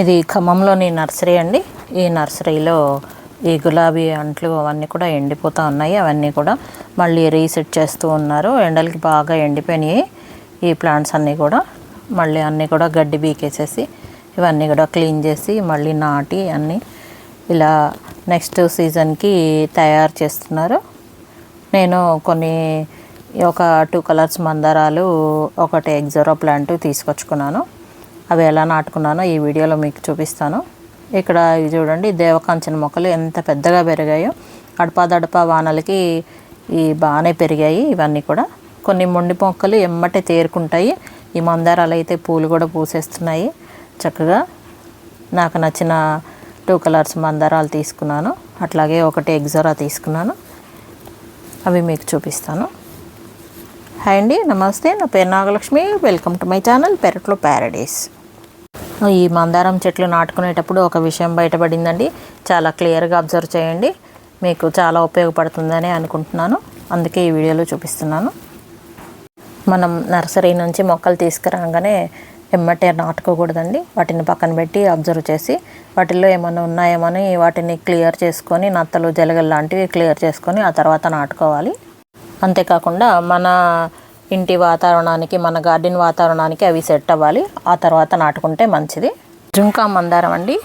ఇది ఖమ్మంలోని నర్సరీ అండి. ఈ నర్సరీలో ఈ గులాబీ అంట్లు అవన్నీ కూడా ఎండిపోతూ ఉన్నాయి. అవన్నీ కూడా మళ్ళీ రీసెట్ చేస్తూ ఉన్నారు. ఎండలకి బాగా ఎండిపోయినాయి. ఈ ప్లాంట్స్ అన్నీ కూడా మళ్ళీ అన్నీ కూడా గడ్డి బీకేసేసి ఇవన్నీ కూడా క్లీన్ చేసి మళ్ళీ నాటి అన్నీ ఇలా నెక్స్ట్ సీజన్కి తయారు చేస్తున్నారు. నేను కొన్ని ఒక టూ కలర్స్ మందారాలు ఒకటి ఎగ్జోరో ప్లాంట్ తీసుకొచ్చుకున్నాను. అవి ఎలా నాటుకున్నానో ఈ వీడియోలో మీకు చూపిస్తాను. ఇక్కడ ఇవి చూడండి దేవకాంచన మొక్కలు ఎంత పెద్దగా పెరిగాయో అడపాదడపా వానలకి ఈ బాగానే పెరిగాయి ఇవన్నీ కూడా. కొన్ని మొండి మొక్కలు ఎమ్మటే తేరుకుంటాయి. ఈ మందారాలు అయితే పూలు కూడా పూసేస్తున్నాయి. చక్కగా నాకు నచ్చిన టూ కలర్స్ మందారాలు తీసుకున్నాను. అట్లాగే ఒకటి ఎగ్జోరా తీసుకున్నాను. అవి మీకు చూపిస్తాను. హాయ్ అండి నమస్తే. నా పేరు Nagalakshmi. Welcome to my channel పెరట్లో ప్యారడైస్. ఈ మందారం చెట్లు నాటుకునేటప్పుడు ఒక విషయం బయటపడిందండి. చాలా క్లియర్గా అబ్జర్వ్ చేయండి. మీకు చాలా ఉపయోగపడుతుందని అనుకుంటున్నాను. అందుకే ఈ వీడియోలో చూపిస్తున్నాను. మనం నర్సరీ నుంచి మొక్కలు తీసుకురాగానే ఎమ్మటే నాటుకోకూడదండి. వాటిని పక్కన పెట్టి అబ్జర్వ్ చేసి వాటిల్లో ఏమైనా ఉన్నాయేమని వాటిని క్లియర్ చేసుకొని నత్తలు జలగలు లాంటివి క్లియర్ చేసుకొని ఆ తర్వాత నాటుకోవాలి. అంతేకాకుండా మన ఇంటి వాతావరణానికి మన గార్డెన్ వాతావరణానికి అవి సెట్ అవ్వాలి. ఆ తర్వాత నాటుకుంటే మంచిది. జుంకా మందారం అండి.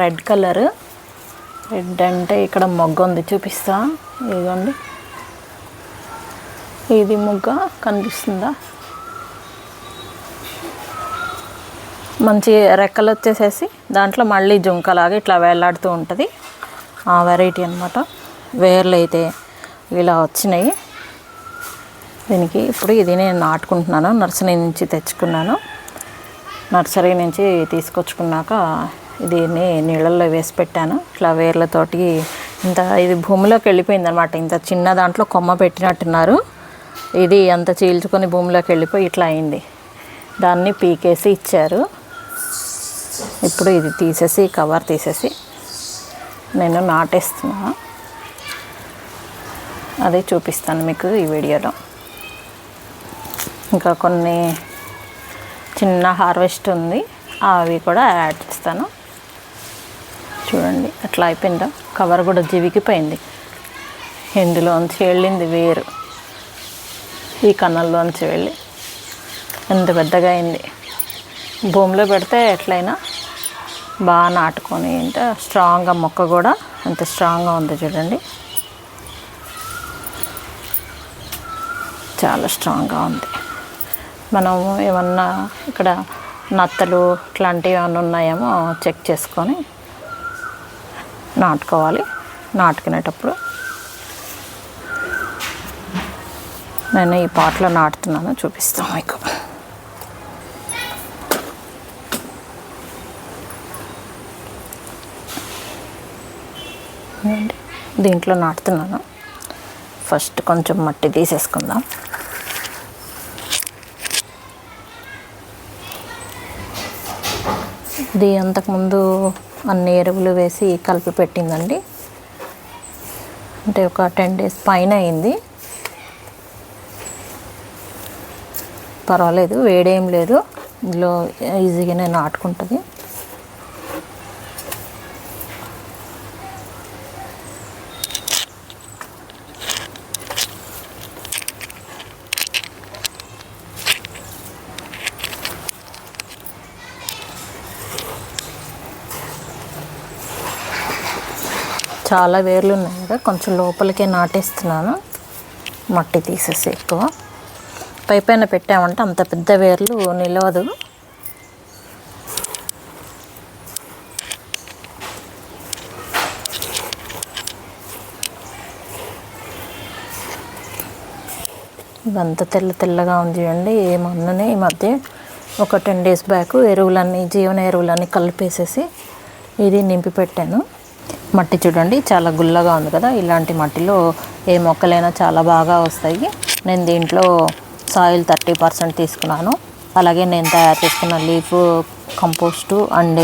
Red colour. రెడ్ అంటే ఇక్కడ మొగ్గ ఉంది చూపిస్తా. ఇదిగోండి. ఇది మొగ్గ కనిపిస్తుందా? మంచి రెక్కలు వచ్చేసేసి దాంట్లో మళ్ళీ జుంకలాగా ఇట్లా వేలాడుతూ ఉంటుంది. ఆ వెరైటీ అనమాట వేర్లు అయితే ఇలా వచ్చినాయి. దీనికి ఇప్పుడు ఇది నేను నాటుకుంటున్నాను. నర్సరీ నుంచి తెచ్చుకున్నాను. నర్సరీ నుంచి తీసుకొచ్చుకున్నాక దీన్ని నీళ్ళల్లో వేసి పెట్టాను. ఇట్లా వేర్లతోటి ఇంత ఇది భూమిలోకి వెళ్ళిపోయింది అనమాట ఇంత చిన్న దాంట్లో కొమ్మ పెట్టినట్టున్నారు. ఇది అంత చీల్చుకొని భూమిలోకి వెళ్ళిపోయి ఇట్లా అయింది. దాన్ని పీకేసి ఇచ్చారు. ఇప్పుడు ఇది తీసేసి కవర్ తీసేసి నేను నాటేస్తున్నా. అదే చూపిస్తాను మీకు ఈ వీడియోలో. ఇంకా కొన్ని చిన్న హార్వెస్ట్ ఉంది. అవి కూడా యాడ్ చేస్తాను. చూడండి అట్లా అయిపోయిందా? కవర్ కూడా జివికిపోయింది ఇందులోంచి వెళ్ళింది వేరు. ఈ కన్నల్లోంచి వెళ్ళి. ఎంత పెద్దగా అయింది. భూమిలో పెడితే ఎట్లయినా బాగా నాటుకొని అంటే స్ట్రాంగ్గా మొక్క కూడా అంత స్ట్రాంగ్గా ఉంది చూడండి. చాలా స్ట్రాంగ్గా ఉంది. మనం ఏమన్నా ఇక్కడ నత్తలు ఇట్లాంటివి ఏమైనా ఉన్నాయేమో చెక్ చేసుకొని నాటుకోవాలి. నాటుకునేటప్పుడు నేను ఈ పాట్లో నాటుతున్నాను చూపిస్తాను మీకు. దీంట్లో నాటుతున్నాను. ఫస్ట్ కొంచెం మట్టి తీసేసుకుందాం. ఇది అంతకుముందు అన్ని ఎరువులు వేసి కలిపి పెట్టిందండి. అంటే ఒక టెన్ డేస్ పైన అయింది. పర్వాలేదు వేడేం లేదు. ఇందులో ఈజీగానే నాటుకుంటుంది. చాలా వేర్లు ఉన్నాయి కదా కొంచెం లోపలికే నాటేస్తున్నాను. మట్టి తీసేసి ఎక్కువ. పై పైన పెట్టామంటే అంత పెద్ద వేర్లు నిలవదు. ఇదంతా తెల్ల తెల్లగా ఉంది చూడండి ఏ ఈ మధ్య ఒక టెన్ డేస్ బ్యాక్ ఎరువులన్నీ జీవన ఎరువులన్నీ కలిపేసేసి ఇది నింపి పెట్టాను మట్టి చూడండి చాలా గుల్లగా ఉంది కదా. ఇలాంటి మట్టిలో ఏ మొక్కలైనా చాలా బాగా వస్తాయి. నేను దీంట్లో సాయిల్ థర్టీ పర్సెంట్ తీసుకున్నాను. అలాగే నేను తయారు చేసుకున్న లీఫ్ కంపోస్టు అండ్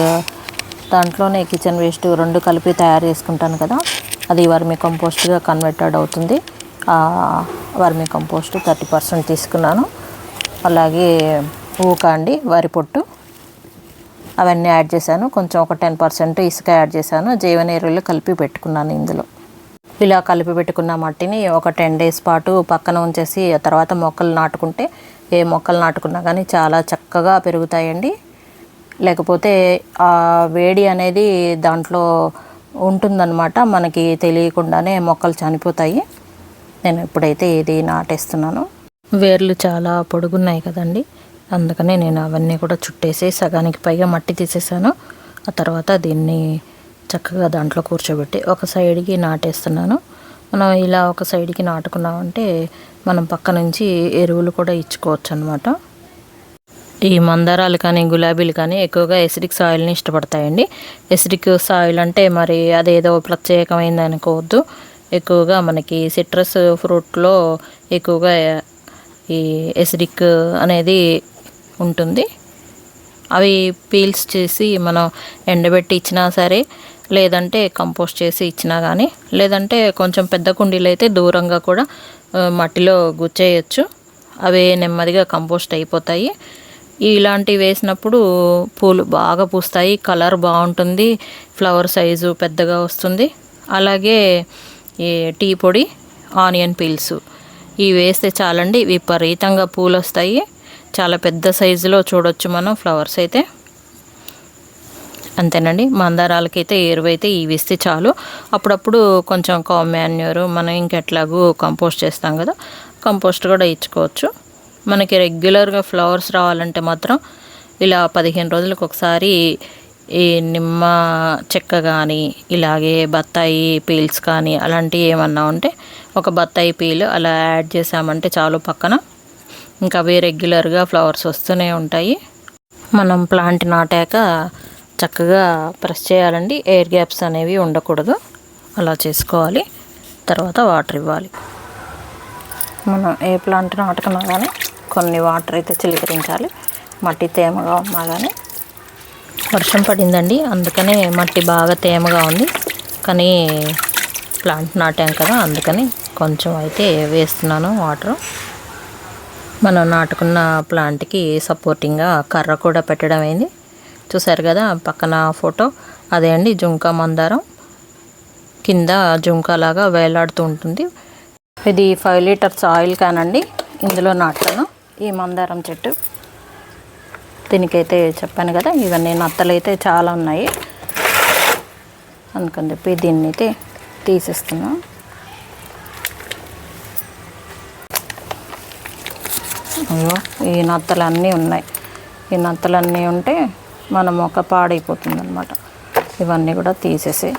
దాంట్లోనే కిచెన్ వేస్ట్ రెండు కలిపి తయారు చేసుకుంటాను కదా. అది వర్మి కంపోస్ట్గా కన్వర్టెడ్ అవుతుంది. Vermi vermicompost thirty percent తీసుకున్నాను. అలాగే ఊక అండి వరి పొట్టు. అవన్నీ యాడ్ చేశాను. కొంచెం ఒక టెన్ పర్సెంట్ ఇసుక యాడ్ చేశాను. జీవన ఎరువులు కలిపి పెట్టుకున్నాను ఇందులో. ఇలా కలిపి పెట్టుకున్న మట్టిని ఒక టెన్ డేస్ పాటు పక్కన ఉంచేసి ఆ తర్వాత మొక్కలు నాటుకుంటే ఏ మొక్కలు నాటుకున్నా కానీ చాలా చక్కగా పెరుగుతాయండి. లేకపోతే ఆ వేడి అనేది దాంట్లో ఉంటుందన్నమాట. మనకి తెలియకుండానే మొక్కలు చనిపోతాయి. నేను ఇప్పుడైతే ఇది నాటేస్తున్నాను. వేర్లు చాలా పొడుగున్నాయి కదండి. అందుకనే నేను అవన్నీ కూడా చుట్టేసి సగానికి పైగా మట్టి తీసేసాను. ఆ తర్వాత దీన్ని చక్కగా దాంట్లో కూర్చోబెట్టి ఒక సైడ్కి నాటేస్తున్నాను. మనం ఇలా ఒక సైడ్కి నాటుకున్నామంటే మనం పక్క నుంచి ఎరువులు కూడా ఇచ్చుకోవచ్చు అనమాట ఈ మందారాలు కానీ గులాబీలు కానీ ఎక్కువగా ఎసిడిక్ సాయిల్ని ఇష్టపడతాయండి. ఎసిడిక్ సాయిల్ అంటే మరి అదేదో ప్రత్యేకమైంది అనుకోవద్దు. ఎక్కువగా మనకి సిట్రస్ ఫ్రూట్లో ఎక్కువగా ఈ ఎసిడిక్ అనేది ఉంటుంది. అవి పీల్స్ చేసి మనం ఎండబెట్టి ఇచ్చినా సరే లేదంటే కంపోస్ట్ చేసి ఇచ్చినా కానీ లేదంటే కొంచెం పెద్ద కుండీలు అయితే దూరంగా కూడా మట్టిలో గుచ్చేయచ్చు. అవి నెమ్మదిగా కంపోస్ట్ అయిపోతాయి. ఇలాంటివి వేసినప్పుడు పూలు బాగా పూస్తాయి కలర్ బాగుంటుంది ఫ్లవర్ సైజు పెద్దగా వస్తుంది. అలాగే ఈ టీ పొడి ఆనియన్ పీల్స్ ఇవి వేస్తే చాలండి విపరీతంగా పూలు వస్తాయి చాలా పెద్ద సైజులో చూడొచ్చు మనం ఫ్లవర్స్ అయితే. అంతేనండి. మందారాలకైతే ఎరువైతే ఇవి ఇస్తే చాలు. అప్పుడప్పుడు కొంచెం కామాన్యూరు మనం ఇంకెట్లాగూ కంపోస్ట్ చేస్తాం కదా కంపోస్ట్ కూడా ఇచ్చుకోవచ్చు. మనకి రెగ్యులర్గా ఫ్లవర్స్ రావాలంటే మాత్రం ఇలా పదిహేను రోజులకు ఒకసారి ఈ నిమ్మ చెక్క కానీ ఇలాగే బత్తాయి పీల్స్ కానీ అలాంటివి ఏమన్నా ఉంటే ఒక బత్తాయి పీల్ అలా యాడ్ చేసామంటే చాలు పక్కన. ఇంకా అవి రెగ్యులర్గా ఫ్లవర్స్ వస్తూనే ఉంటాయి. మనం ప్లాంట్ నాటాక చక్కగా ప్రెస్ చేయాలండి. ఎయిర్ గ్యాప్స్ అనేవి ఉండకూడదు. అలా చేసుకోవాలి. తర్వాత వాటర్ ఇవ్వాలి. మనం ఏ ప్లాంట్ నాటుకున్నా కానీ కొన్ని వాటర్ అయితే చిలకరించాలి. మట్టి తేమగా ఉన్నా కానీ వర్షం పడిందండి. అందుకనే మట్టి బాగా తేమగా ఉంది. కానీ ప్లాంట్ నాటాం కదా అందుకని కొంచెం అయితే వేస్తున్నాను వాటర్ మనం నాటుకున్న ప్లాంట్కి సపోర్టింగ్గా కర్ర కూడా పెట్టడం అయింది. చూసారు కదా పక్కన ఫోటో అదే అండి జుంకా మందారం. కింద జుంకా లాగా వేలాడుతూ ఉంటుంది. ఇది ఫైవ్ లీటర్స్ ఆయిల్ క్యాన్ అండి. ఇందులో నాటుతాను. ఈ మందారం చెట్టు. దీనికైతే చెప్పాను కదా ఇవన్నీ నత్తలు అయితే చాలా ఉన్నాయి. అందుకని చెప్పి దీన్ని అయితే తీసేస్తున్నాను అయ్యో ఈ నత్తలన్నీ ఉన్నాయి. ఈ నత్తలన్నీ ఉంటే మన మొక్క పాడైపోతుంది అనమాట ఇవన్నీ కూడా తీసేసి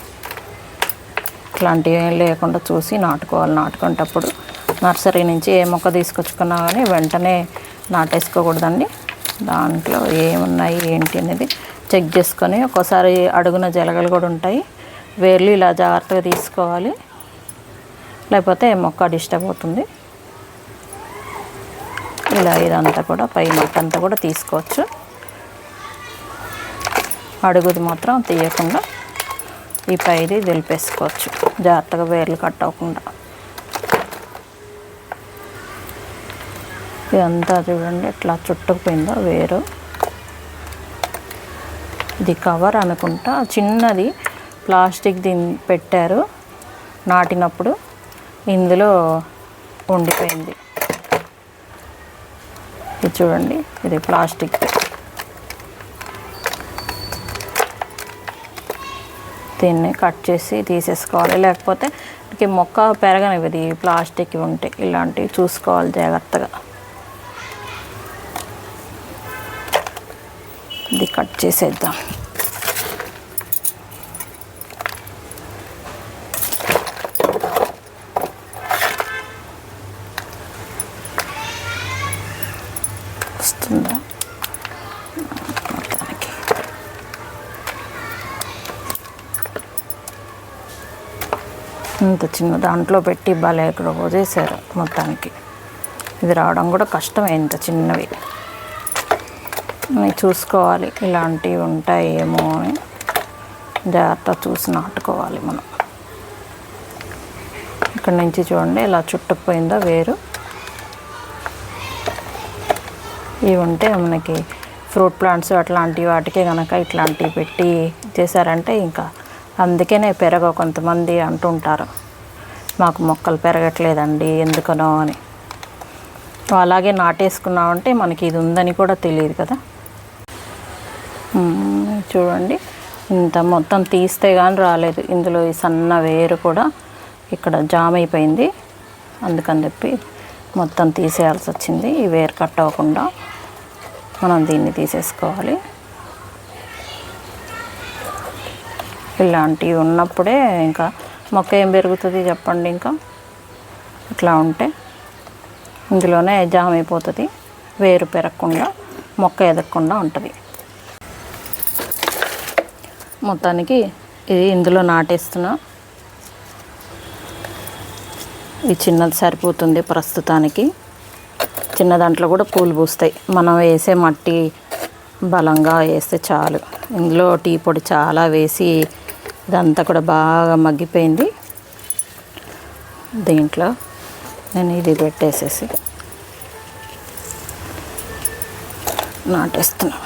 ఇట్లాంటివి లేకుండా చూసి నాటుకోవాలి. నాటుకునేటప్పుడు నర్సరీ నుంచి ఏ మొక్క తీసుకొచ్చుకున్నా కానీ వెంటనే నాటేసుకోకూడదండి. దాంట్లో ఏమున్నాయి ఏంటి అనేది చెక్ చేసుకొని ఒక్కోసారి అడుగున జలగలు కూడా ఉంటాయి. వేర్లు ఇలా జాగ్రత్తగా తీసుకోవాలి. లేకపోతే మొక్క డిస్టర్బ్ అవుతుంది. ఇలా ఇదంతా కూడా పై మొక్క అంతా కూడా తీసుకోవచ్చు. అడుగుది మాత్రం తీయకుండా ఈ పైది దులిపేసుకోవచ్చు. జాగ్రత్తగా వేర్లు కట్ అవ్వకుండా. ఇదంతా చూడండి ఎట్లా చుట్టుకుపోయిందో వేరు. ఇది కవర్ అనుకుంటా. చిన్నది ప్లాస్టిక్ దీన్ని పెట్టారు. నాటినప్పుడు ఇందులో ఉండిపోయింది. ఇది చూడండి ఇది ప్లాస్టిక్. దీన్ని కట్ చేసి తీసేసుకోవాలి. లేకపోతే మనకి మొక్క పెరగనివి ప్లాస్టిక్ ఉంటాయి ఇలాంటివి చూసుకోవాలి జాగ్రత్తగా. ఇది కట్ చేసేద్దాం వస్తుందా మొత్తానికి ఇంత చిన్న దాంట్లో పెట్టి భలే ఇక్కడ వదిలేశారు మొత్తానికి. ఇది రావడం కూడా కష్టమే ఇంత చిన్నవి. చూసుకోవాలి ఇలాంటివి ఉంటాయేమో అని జాగ్రత్త చూసి నాటుకోవాలి మనం. ఇక్కడ నుంచి చూడండి ఇలా చుట్టుకుపోయిందో వేరు? ఇవి ఉంటే మనకి ఫ్రూట్ ప్లాంట్స్ అట్లాంటి వాటికే కనుక ఇట్లాంటివి పెట్టి చేశారంటే ఇంకా అందుకనే పెరగ కొంతమంది అంటుంటారు. మాకు మొక్కలు పెరగట్లేదండి ఎందుకనో అని. అలాగే నాటేసుకున్నామంటే మనకి ఇది ఉందని కూడా తెలియదు కదా. చూడండి. ఇంత మొత్తం తీస్తే కానీ రాలేదు. ఇందులో ఈ సన్న వేరు కూడా ఇక్కడ జామ్ అయిపోయింది. అందుకని చెప్పి మొత్తం తీసేయాల్సి వచ్చింది. ఈ వేరు కట్ అవ్వకుండా మనం దీన్ని తీసేసుకోవాలి. ఇలాంటివి ఉన్నప్పుడే ఇంకా మొక్క ఏం పెరుగుతుంది చెప్పండి ఇంకా. ఇట్లా ఉంటే ఇందులోనే జామ్ అయిపోతుంది వేరు పెరగకుండా మొక్క ఎదగకుండా ఉంటుంది. మొత్తానికి ఇది ఇందులో నాటేస్తున్నా. ఇది చిన్నది సరిపోతుంది ప్రస్తుతానికి. చిన్న దాంట్లో కూడా పూలు పూస్తాయి. మనం వేసే మట్టి బలంగా వేస్తే చాలు. ఇందులో టీ పొడి చాలా వేసి ఇదంతా కూడా బాగా మగ్గిపోయింది. దీంట్లో నేను ఇది పెట్టేసేసి నాటేస్తున్నా.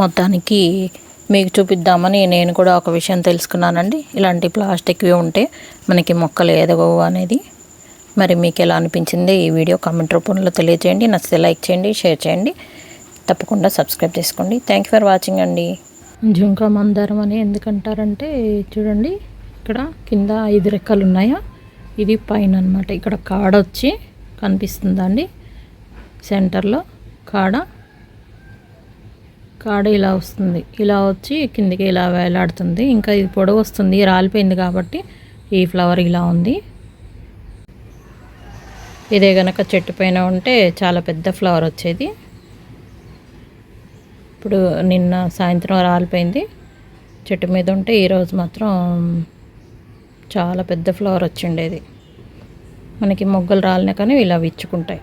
మొత్తానికి మీకు చూపిద్దామని నేను కూడా ఒక విషయం తెలుసుకున్నానండి. ఇలాంటి ప్లాస్టిక్వి ఉంటే మనకి మొక్కలు ఎదగవు అనేది. మరి మీకు ఎలా అనిపించింది ఈ వీడియో కామెంట్ రూపంలో తెలియజేయండి నచ్చితే లైక్ చేయండి షేర్ చేయండి. తప్పకుండా సబ్స్క్రైబ్ చేసుకోండి. థ్యాంక్ యూ ఫర్ వాచింగ్ అండి. జుంకా మందారం అని ఎందుకంటారంటే చూడండి ఇక్కడ కింద ఐదు రెక్కలు ఉన్నాయా ఇది పైన అనమాట ఇక్కడ కాడ వచ్చి కనిపిస్తుందండి సెంటర్లో కాడ. కాడ ఇలా వస్తుంది. ఇలా వచ్చి కిందికి ఇలా వేలాడుతుంది. ఇంకా ఇది పొడవు వస్తుంది రాలిపోయింది కాబట్టి ఈ ఫ్లవర్ ఇలా ఉంది. ఇదే కనుక చెట్టు పైన ఉంటే చాలా పెద్ద ఫ్లవర్ వచ్చేది. ఇప్పుడు నిన్న సాయంత్రం రాలిపోయింది. చెట్టు మీద ఉంటే ఈరోజు మాత్రం చాలా పెద్ద ఫ్లవర్ వచ్చిండేది. మనకి మొగ్గలు రాలినా కానీ ఇలా విచ్చుకుంటాయి